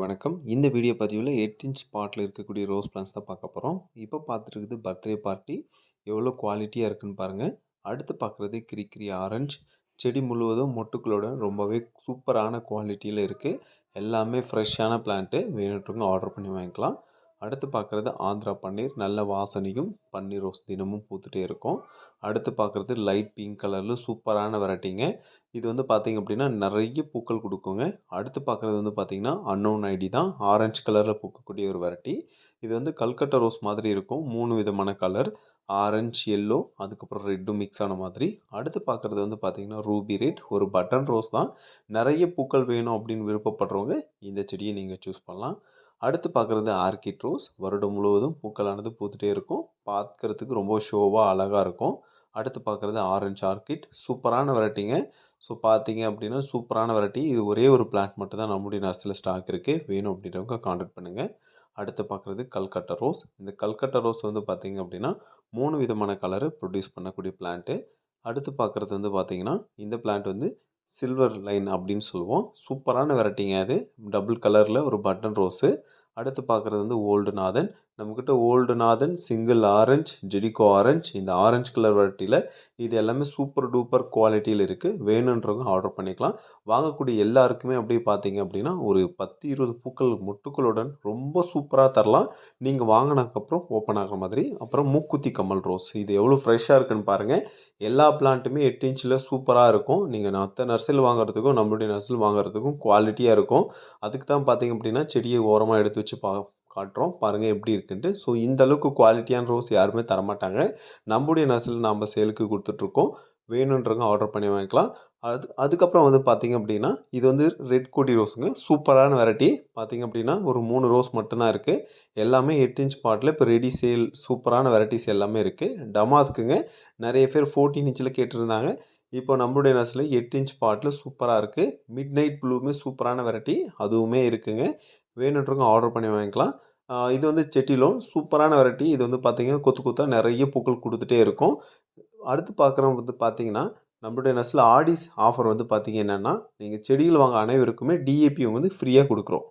வணக்கம். இந்த வீடியோ பதிவில் எயிட் இன்ச் பாட்டில் இருக்கக்கூடிய ரோஸ் பிளான்ஸ் தான் பார்க்க போகிறோம் இப்போ பார்த்துருக்குது பர்த்டே பார்ட்டி. எவ்வளோ குவாலிட்டியாக இருக்குன்னு பாருங்கள் அடுத்து பார்க்குறது கிரிக்கிரி ஆரஞ்சு. செடி முழுவதும் மொட்டுக்களோட ரொம்பவே சூப்பரான குவாலிட்டியில் இருக்குது எல்லாமே ஃப்ரெஷ்ஷான பிளான்ட்டு. வேணுன்றவங்க ஆர்டர் பண்ணி வாங்கிக்கலாம். அடுத்து பார்க்குறது ஆந்திரா பன்னீர். நல்ல வாசனையும் பன்னீர் ரோஸ் தினமும் பூத்துட்டே இருக்கும். அடுத்து பார்க்குறது லைட் பிங்க் கலரில் சூப்பரான வெரைட்டிங்க. இது வந்து பார்த்திங்க அப்படின்னா நிறைய பூக்கள் கொடுக்குங்க. அடுத்து பார்க்குறது வந்து பார்த்திங்கன்னா அன்னோன் ஐடி தான். ஆரஞ்சு கலரில் பூக்கக்கூடிய ஒரு வெரைட்டி. இது வந்து கல்கட்டா ரோஸ் மாதிரி இருக்கும். மூணு விதமான கலர். ஆரஞ்சு எல்லோ அதுக்கப்புறம் ரெட்டும் மிக்ஸ் ஆன மாதிரி. அடுத்து பார்க்குறது வந்து பார்த்திங்கன்னா ரூபி ரெட் ஒரு பட்டன் ரோஸ் தான். நிறைய பூக்கள் வேணும் அப்படின்னு விருப்பப்படுறவங்க இந்த செடியை நீங்கள் சூஸ் பண்ணலாம். அடுத்து பார்க்குறது ஆர்கிட் ரோஸ் வருடம் முழுவதும் பூக்களானது பூத்துட்டே இருக்கும். பார்க்குறதுக்கு ரொம்ப ஷோவாக அழகாக இருக்கும். அடுத்து பார்க்குறது ஆரஞ்சு ஆர்கிட் சூப்பரான வெரைட்டிங்க. ஸோ பார்த்தீங்க அப்படின்னா சூப்பரான வெரைட்டி. இது ஒரே ஒரு பிளான்ட் மட்டும் தான் நம்முடைய நர்ஸில் ஸ்டாக் இருக்குது வேணும் அப்படின்றவங்க காண்டாக்ட் பண்ணுங்கள் அடுத்து பார்க்குறது கல்கட்டா ரோஸ் இந்த கல்கட்டா ரோஸ் வந்து பார்த்திங்க அப்படின்னா மூணு விதமான கலரு ப்ரொடியூஸ் பண்ணக்கூடிய பிளான்ட்டு அடுத்து பார்க்குறது வந்து பார்த்திங்கன்னா இந்த பிளான்ட் வந்து சில்வர் லைன் அப்படின்னு சொல்லுவோம். சூப்பரான வெரைட்டிங்க அது. டபுள் கலரில் ஒரு பட்டன் ரோஸு அடுத்து பார்க்குறது வந்து ஓல்டு நாதன் நம்மக்கிட்ட ஓல்டு நாதன் சிங்கிள் ஆரஞ்ச் ஜெடிகோ ஆரஞ்ச் இந்த ஆரஞ்சு கலர் வெரைட்டியில் இது எல்லாமே சூப்பர் டூப்பர் குவாலிட்டியில் இருக்குது வேணுன்றவங்க ஆர்டர் பண்ணிக்கலாம். வாங்கக்கூடிய எல்லாருக்குமே அப்படியே பார்த்தீங்க அப்படின்னா ஒரு பத்து இருபது பூக்கள் முட்டுக்களுடன் ரொம்ப சூப்பராக தரலாம். நீங்கள் வாங்கினதுக்கப்புறம் ஓப்பன் ஆகிற மாதிரி. அப்புறம் மூக்குத்தி கமல் ரோஸ் இது எவ்வளோ ஃப்ரெஷ்ஷாக இருக்குன்னு பாருங்கள் எல்லா பிளான்ட்டுமே எட்டு இன்ச்சில் சூப்பராக இருக்கும். நீங்கள் மற்ற நர்சரியில் வாங்குறதுக்கும் நம்மளுடைய நர்சரியில் வாங்குறதுக்கும் குவாலிட்டியாக இருக்கும். அதுக்கு தான் பார்த்தீங்க அப்படின்னா செடியை ஓரமாக எடுத்து வச்சு பா காட்டுறோம். பாருங்கள் எப்படி இருக்குன்ட்டு. ஸோ இந்த அளவுக்கு குவாலிட்டியான ரோஸ் யாருமே தரமாட்டாங்க. நம்முடைய நர்சரியில் நம்ம சேலுக்கு கொடுத்துட்ருக்கோம். வேணுன்றவங்க ஆர்டர் பண்ணி வாங்கிக்கலாம். அது அதுக்கப்புறம் வந்து பார்த்திங்க அப்படின்னா இது வந்து ரெட் கொடி ரோஸுங்க சூப்பரான வெரைட்டி பார்த்திங்க அப்படின்னா ஒரு மூணு ரோஸ் மட்டும்தான் இருக்குது எல்லாமே எட்டு இன்ச் பாட்டில் இப்போ ரெடி சேல் சூப்பரான வெரைட்டிஸ் எல்லாமே இருக்குது டமாஸ்க்குங்க நிறைய பேர் ஃபோர்டீன் இன்ச்சில் கேட்டிருந்தாங்க. இப்போ நம்மளுடைய நர்ஸில் எட்டு இன்ச் பாட்டில் சூப்பராக இருக்குது மிட் நைட் ப்ளூமே சூப்பரான வெரைட்டி அதுவுமே இருக்குங்க. வேணுன்றவங்க ஆர்டர் பண்ணி வாங்கிக்கலாம். இது வந்து செட்டிலோன் சூப்பரான வெரைட்டி இது வந்து பார்த்திங்கன்னா கொத்து கொத்தாக நிறைய பூக்கள் கொடுத்துட்டே இருக்கும். அடுத்து பார்க்குறவங்க வந்து பார்த்திங்கன்னா நம்மளுடைய நர்ஸில் ஆடிஸ் ஆஃபர் வந்து பார்த்திங்க என்னென்னா நீங்கள் செடிகள் வாங்க அனைவருக்குமே டிஏபி வந்து ஃப்ரீயாக கொடுக்குறோம்.